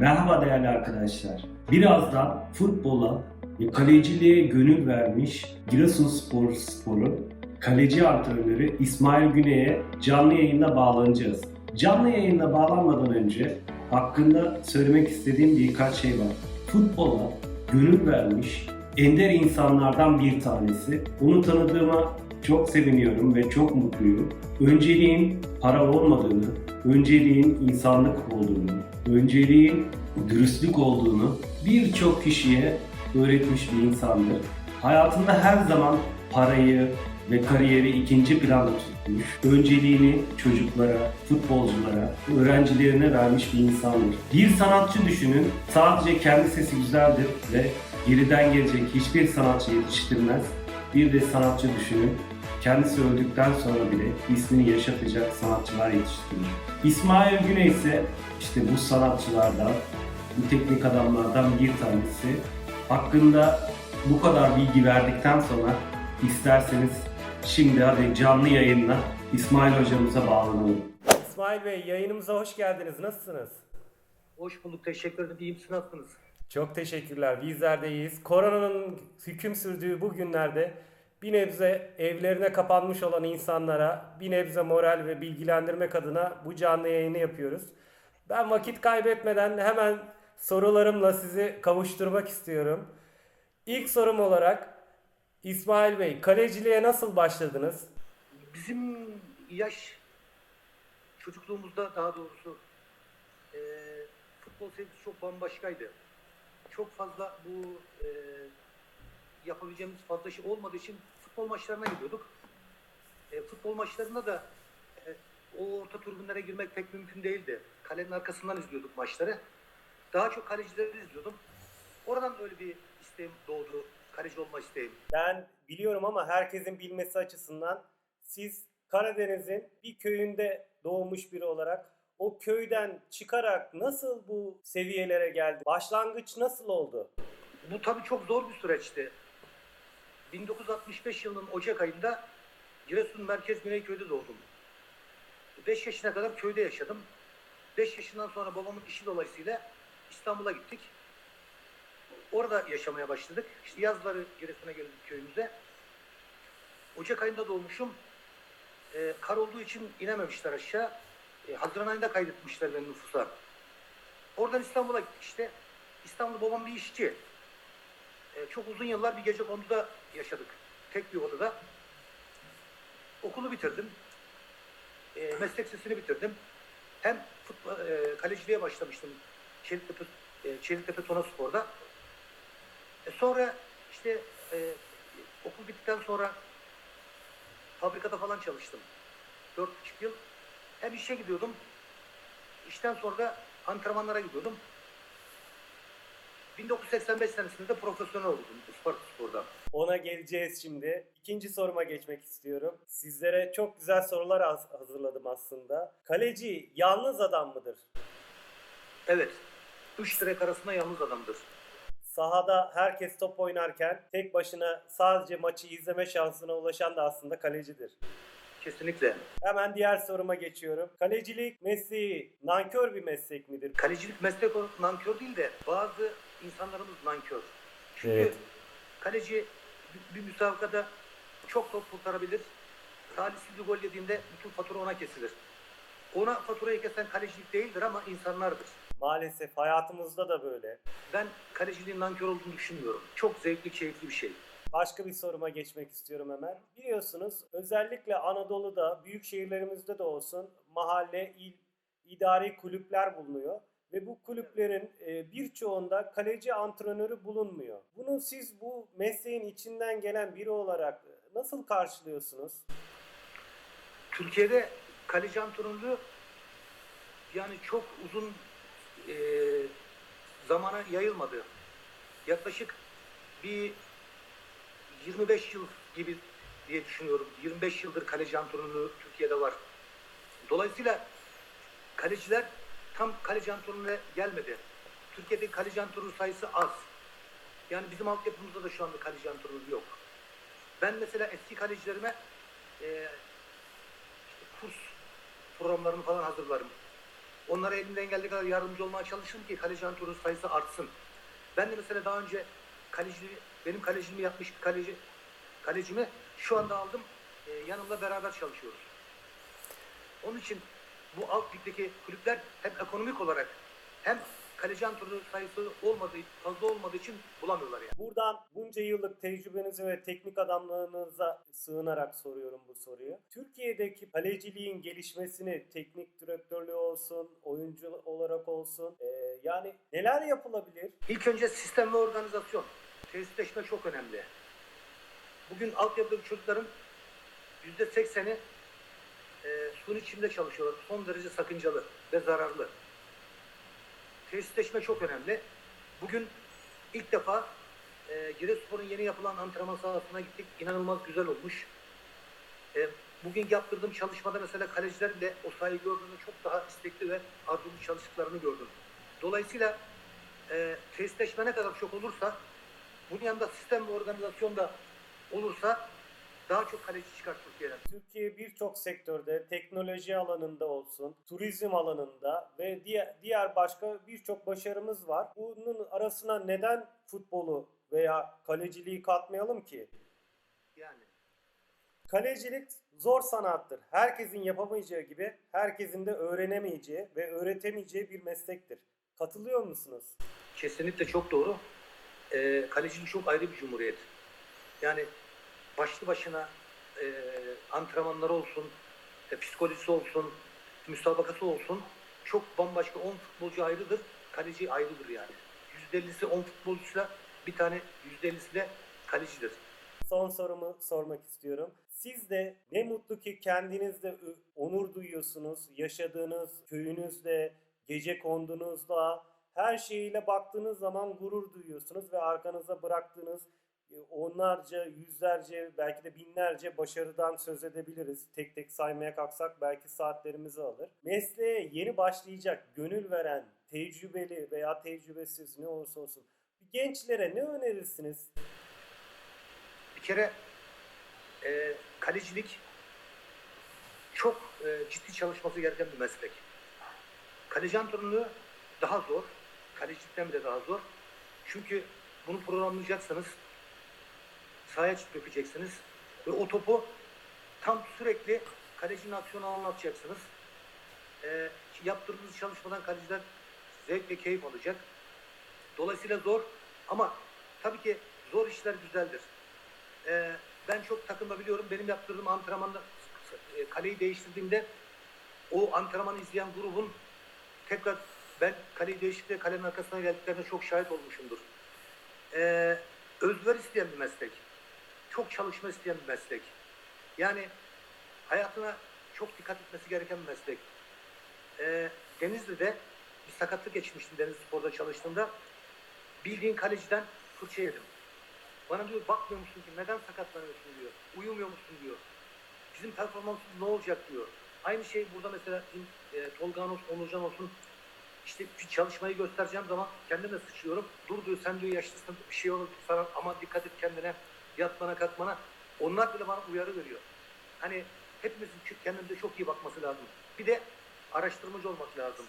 Merhaba değerli arkadaşlar. Birazdan futbola ve kaleciliğe gönül vermiş Giresunspor Sporu kaleci antrenörü İsmail Güney'e canlı yayında bağlanacağız. Canlı yayında bağlanmadan önce hakkında söylemek istediğim birkaç şey var. Futbola gönül vermiş ender insanlardan bir tanesi. Onu tanıdığıma çok seviniyorum ve çok mutluyum. Önceliğin para olmadığını, önceliğin insanlık olduğunu, önceliğin dürüstlük olduğunu birçok kişiye öğretmiş bir insandır. Hayatında her zaman parayı ve kariyeri ikinci planda tutmuş. Önceliğini çocuklara, futbolculara, öğrencilerine vermiş bir insandır. Bir sanatçı düşünün, sadece kendi sesi güzeldir ve geriden gelecek hiçbir sanatçı yetiştirmez. Bir de sanatçı düşünün, kendisi öldükten sonra bile ismini yaşatacak sanatçılar yetiştirir. İsmail Güney ise işte bu sanatçılardan, bu teknik adamlardan bir tanesi. Hakkında bu kadar bilgi verdikten sonra isterseniz şimdi hadi canlı yayınla İsmail hocamıza bağlanalım. İsmail Bey yayınımıza hoş geldiniz. Nasılsınız? Hoş bulduk. Teşekkür ederim. İyiyim. Siz nasılsınız? Çok teşekkürler. Bizler de iyiyiz. Koronanın hüküm sürdüğü bu günlerde bir nebze evlerine kapanmış olan insanlara bir nebze moral ve bilgilendirmek adına bu canlı yayını yapıyoruz. Ben vakit kaybetmeden hemen sorularımla sizi kavuşturmak istiyorum. İlk sorum olarak İsmail Bey, kaleciliğe nasıl başladınız? Bizim yaş çocukluğumuzda daha doğrusu e, futbol sevgisi çok bambaşkaydı. Çok fazla bu e, yapabileceğimiz fazla şey olmadığı için futbol maçlarına gidiyorduk. E, futbol maçlarında da e, o orta tribünlere girmek pek mümkün değildi. Kalenin arkasından izliyorduk maçları. Daha çok kalecileri izliyordum. Oradan öyle bir isteğim doğdu. Kaleci olma isteğim. Ben biliyorum ama herkesin bilmesi açısından siz Karadeniz'in bir köyünde doğmuş biri olarak o köyden çıkarak nasıl bu seviyelere geldi? Başlangıç nasıl oldu? Bu tabii çok zor bir süreçti. 1965 yılının Ocak ayında Giresun Merkez Güneyköy'de doğdum. 5 yaşına kadar köyde yaşadım. 5 yaşından sonra babamın işi dolayısıyla İstanbul'a gittik. Orada yaşamaya başladık. İşte yazları Giresun'a geldik köyümüze. Ocak ayında doğmuşum. Ee, kar olduğu için inememişler aşağı. Ee, Haziran ayında kaydetmişler beni nüfusa. Oradan İstanbul'a gittik işte. İstanbul'da babam bir işçi. Ee, çok uzun yıllar bir gece konduda yaşadık. Tek bir odada. Okulu bitirdim. Ee, meslek sesini bitirdim. Hem futbol, e, kaleciliğe başlamıştım. Çeliktepe, e, Çeliktepe Tona Spor'da. E, sonra işte e, okul bittikten sonra fabrikada falan çalıştım. Dört buçuk yıl. Hem işe gidiyordum. İşten sonra da antrenmanlara gidiyordum. 1985 senesinde de profesyonel oldum Isparta Spor'da. Ona geleceğiz şimdi. İkinci soruma geçmek istiyorum. Sizlere çok güzel sorular haz- hazırladım aslında. Kaleci yalnız adam mıdır? Evet. Üç direk arasında yalnız adamdır. Sahada herkes top oynarken tek başına sadece maçı izleme şansına ulaşan da aslında kalecidir. Kesinlikle. Hemen diğer soruma geçiyorum. Kalecilik mesleği nankör bir meslek midir? Kalecilik meslek olarak nankör değil de bazı insanlarımız nankör. Çünkü Evet. kaleci bir- müsabakada çok top kurtarabilir. Talihsiz bir gol yediğinde bütün fatura ona kesilir. Ona faturayı kesen kalecilik değildir ama insanlardır. Maalesef hayatımızda da böyle. Ben kaleciliğin nankör olduğunu düşünmüyorum. Çok zevkli, keyifli bir şey. Başka bir soruma geçmek istiyorum hemen. Biliyorsunuz özellikle Anadolu'da, büyük şehirlerimizde de olsun mahalle, il, idari kulüpler bulunuyor. Ve bu kulüplerin e, birçoğunda kaleci antrenörü bulunmuyor. Bunu siz bu mesleğin içinden gelen biri olarak nasıl karşılıyorsunuz? Türkiye'de kaleci antrenörlüğü yani çok uzun e, zamana yayılmadı. Yaklaşık bir 25 yıl gibi diye düşünüyorum. 25 yıldır kaleci antrenörlüğü Türkiye'de var. Dolayısıyla kaleciler tam kaleci antrenörüne gelmedi. Türkiye'de kaleci antrenörü sayısı az. Yani bizim altyapımızda da şu anda kaleci antrenörü yok. Ben mesela eski kalecilerime e, kurs programlarını falan hazırlarım. Onlara elimden geldiği kadar yardımcı olmaya çalıştım ki kaleci antrenörü sayısı artsın. Ben de mesela daha önce kaleci, benim kalecimi yapmış bir kaleci, kalecimi şu anda aldım. E, yanımda beraber çalışıyoruz. Onun için bu alt ligdeki kulüpler hem ekonomik olarak hem kaleci antrenörü sayısı olmadığı, fazla olmadığı için bulamıyorlar yani. Buradan bunca yıllık tecrübenize ve teknik adamlığınıza sığınarak soruyorum bu soruyu. Türkiye'deki kaleciliğin gelişmesini teknik direktörlüğü olsun, oyuncu olarak olsun e, yani neler yapılabilir? İlk önce sistem ve organizasyon. Tesisleşme çok önemli. Bugün altyapıdaki çocukların yüzde sekseni e, suyun içinde çalışıyorlar. Son derece sakıncalı ve zararlı. Tesisleşme çok önemli. Bugün ilk defa e, Giresunspor'un yeni yapılan antrenman sahasına gittik. İnanılmaz güzel olmuş. E, bugün yaptırdığım çalışmada mesela kaleciler bile o sahayı gördüğümde çok daha istekli ve arzulu çalıştıklarını gördüm. Dolayısıyla e, tesisleşme ne kadar çok olursa bunun yanında sistem ve organizasyon da olursa daha çok kaleci çıkar Türkiye'den. Türkiye birçok sektörde teknoloji alanında olsun, turizm alanında ve diğer, diğer başka birçok başarımız var. Bunun arasına neden futbolu veya kaleciliği katmayalım ki? Yani Kalecilik zor sanattır. Herkesin yapamayacağı gibi herkesin de öğrenemeyeceği ve öğretemeyeceği bir meslektir. Katılıyor musunuz? kesinlikle çok doğru. E, kalecilik çok ayrı bir cumhuriyet. Yani başlı başına e, antrenmanları olsun, e, psikolojisi olsun, müsabakası olsun çok bambaşka 10 futbolcu ayrıdır. Kaleci ayrıdır yani. %50'si 10 futbolcuysa bir tane %50'si de kalecidir. Son sorumu sormak istiyorum. Siz de ne mutlu ki kendinizde onur duyuyorsunuz. Yaşadığınız köyünüzde, gece kondunuzda her şeyiyle baktığınız zaman gurur duyuyorsunuz ve arkanıza bıraktığınız onlarca, yüzlerce, belki de binlerce başarıdan söz edebiliriz. Tek tek saymaya kalksak belki saatlerimizi alır. Mesleğe yeni başlayacak, gönül veren, tecrübeli veya tecrübesiz ne olursa olsun gençlere ne önerirsiniz? Bir kere e, kalecilik çok e, ciddi çalışması gereken bir meslek. Kaleci antrenörlüğü daha zor. Kalecilikten bile daha zor. Çünkü bunu programlayacaksınız. Sahaya dökeceksiniz. Ve o topu tam sürekli kalecinin aksiyonu anlatacaksınız. E, yaptığınız çalışmadan kaleciler zevk ve keyif alacak. Dolayısıyla zor ama tabii ki zor işler güzeldir. Ee, ben çok takımda biliyorum. Benim yaptırdığım antrenmanda e, kaleyi değiştirdiğimde o antrenmanı izleyen grubun tekrar ben kaleyi değiştirdiğimde kalenin arkasına geldiklerine çok şahit olmuşumdur. Ee, özver isteyen bir meslek. Çok çalışma isteyen bir meslek. Yani hayatına çok dikkat etmesi gereken bir meslek. Ee, Denizli'de bir sakatlık geçmiştim Denizli Spor'da çalıştığımda. Bildiğin kaleciden fırça yedim. Bana diyor bakmıyor musun ki neden sakatlanıyorsun diyor. Uyumuyor musun diyor. Bizim performansımız ne olacak diyor. Aynı şey burada mesela e, Tolga olsun, Onurcan olsun işte bir çalışmayı göstereceğim zaman kendime sıçıyorum. Dur diyor sen diyor yaşlısın bir şey olur sana ama dikkat et kendine yatmana kalkmana. Onlar bile bana uyarı veriyor. Hani hepimizin kendimize çok iyi bakması lazım. Bir de araştırmacı olmak lazım.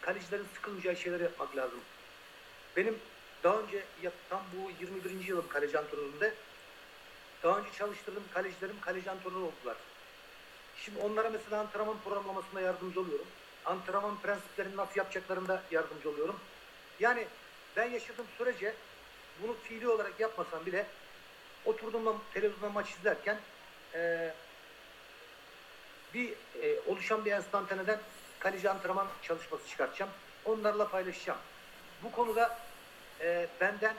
Kalecilerin sıkılmayacağı şeyler yapmak lazım. Benim daha önce tam bu 21. yılım kaleci antrenöründe daha önce çalıştırdığım kalecilerim kaleci antrenörü oldular. Şimdi onlara mesela antrenman programlamasında yardımcı oluyorum. Antrenman prensiplerini nasıl yapacaklarında yardımcı oluyorum. Yani ben yaşadığım sürece bunu fiili olarak yapmasam bile oturduğumda televizyonda maç izlerken eee, bir e, oluşan bir enstantaneden kaleci antrenman çalışması çıkartacağım. Onlarla paylaşacağım. Bu konuda e, benden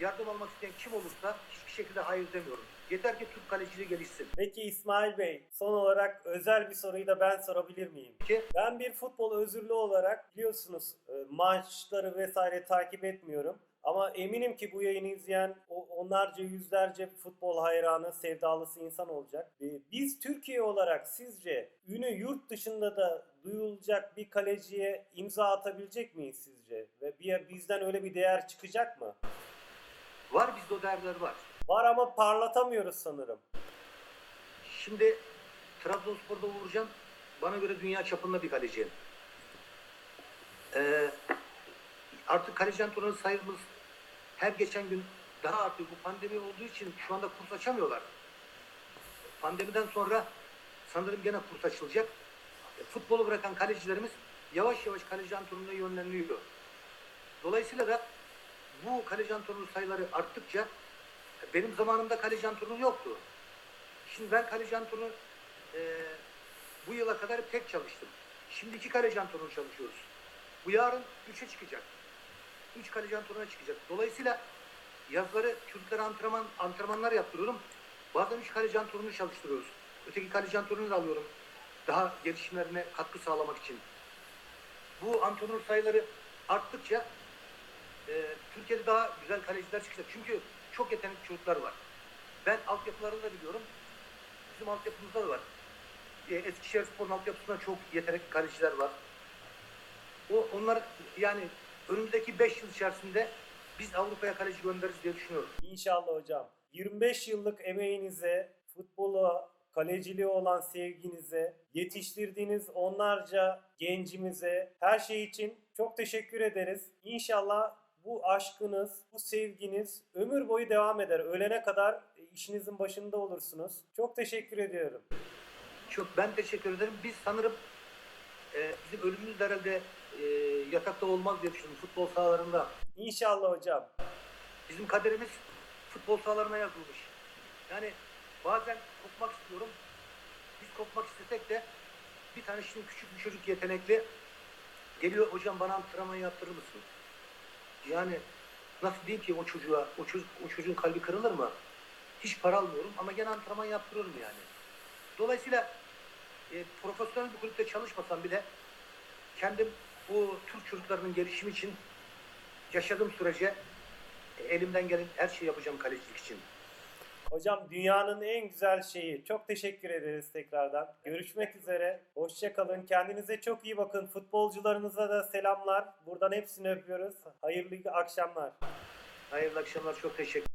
yardım almak isteyen kim olursa hiçbir şekilde hayır demiyorum. Yeter ki Türk kaleciliği gelişsin. Peki İsmail Bey, son olarak özel bir soruyu da ben sorabilir miyim? Ki Ben bir futbol özürlü olarak biliyorsunuz e, maçları vesaire takip etmiyorum. Ama eminim ki bu yayını izleyen onlarca yüzlerce futbol hayranı, sevdalısı insan olacak. Biz Türkiye olarak sizce ünü yurt dışında da duyulacak bir kaleciye imza atabilecek miyiz sizce? Ve bir, bizden öyle bir değer çıkacak mı? var bizde o değerler var. Var ama parlatamıyoruz sanırım. Şimdi Trabzonspor'da Uğurcan bana göre dünya çapında bir kaleci. Ee, artık kaleci antrenörü sayımız her geçen gün daha artıyor. Bu pandemi olduğu için şu anda kurs açamıyorlar. Pandemiden sonra sanırım gene kurs açılacak. E, Futbolu bırakan kalecilerimiz yavaş yavaş kaleci antrenörüne yönleniliyor. Dolayısıyla da bu kaleci antrenörü sayıları arttıkça e, benim zamanımda kaleci antrenörü yoktu. Şimdi ben kaleci antrenörü e, bu yıla kadar tek çalıştım. Şimdi iki kaleci antrenörü çalışıyoruz. Bu yarın üçe çıkacak. Üç kaleci antrenörü çıkacak. Dolayısıyla yazları çocuklara antrenman, antrenmanlar yaptırıyorum. Bazen üç kaleci antrenörü çalıştırıyoruz. Öteki kaleci antrenörü de alıyorum. Daha gelişimlerine katkı sağlamak için. Bu antrenör sayıları arttıkça e, Türkiye'de daha güzel kaleciler çıkacak. Çünkü çok yetenekli çocuklar var. Ben altyapılarını da biliyorum. Bizim altyapımızda da var. E, Eskişehir Spor'un altyapısında çok yetenekli kaleciler var. O onlar yani önümüzdeki 5 yıl içerisinde biz Avrupa'ya kaleci göndeririz diye düşünüyorum. İnşallah hocam. 25 yıllık emeğinize, futbola, kaleciliğe olan sevginize, yetiştirdiğiniz onlarca gencimize, her şey için çok teşekkür ederiz. İnşallah bu aşkınız, bu sevginiz ömür boyu devam eder. Ölene kadar işinizin başında olursunuz. Çok teşekkür ediyorum. Çok ben teşekkür ederim. Biz sanırım e, bizim ölümümüz de herhalde e, yatakta olmaz diye düşünüyorum futbol sahalarında. İnşallah hocam. Bizim kaderimiz futbol sahalarına yazılmış. Yani bazen kopmak istiyorum. Biz kopmak istesek de bir tane şimdi küçük bir çocuk yetenekli geliyor hocam bana antrenman yaptırır mısın? Yani nasıl diyeyim ki o çocuğa, o, çocuk, o çocuğun kalbi kırılır mı? Hiç para almıyorum ama gene antrenman yaptırıyorum yani. Dolayısıyla e, profesyonel bir kulüpte çalışmasam bile kendim bu Türk çocuklarının gelişimi için yaşadığım sürece elimden gelen her şeyi yapacağım kalecilik için. Hocam dünyanın en güzel şeyi. Çok teşekkür ederiz tekrardan. Görüşmek üzere. Hoşça kalın. Kendinize çok iyi bakın. Futbolcularınıza da selamlar. Buradan hepsini öpüyoruz. Hayırlı akşamlar. Hayırlı akşamlar. Çok teşekkür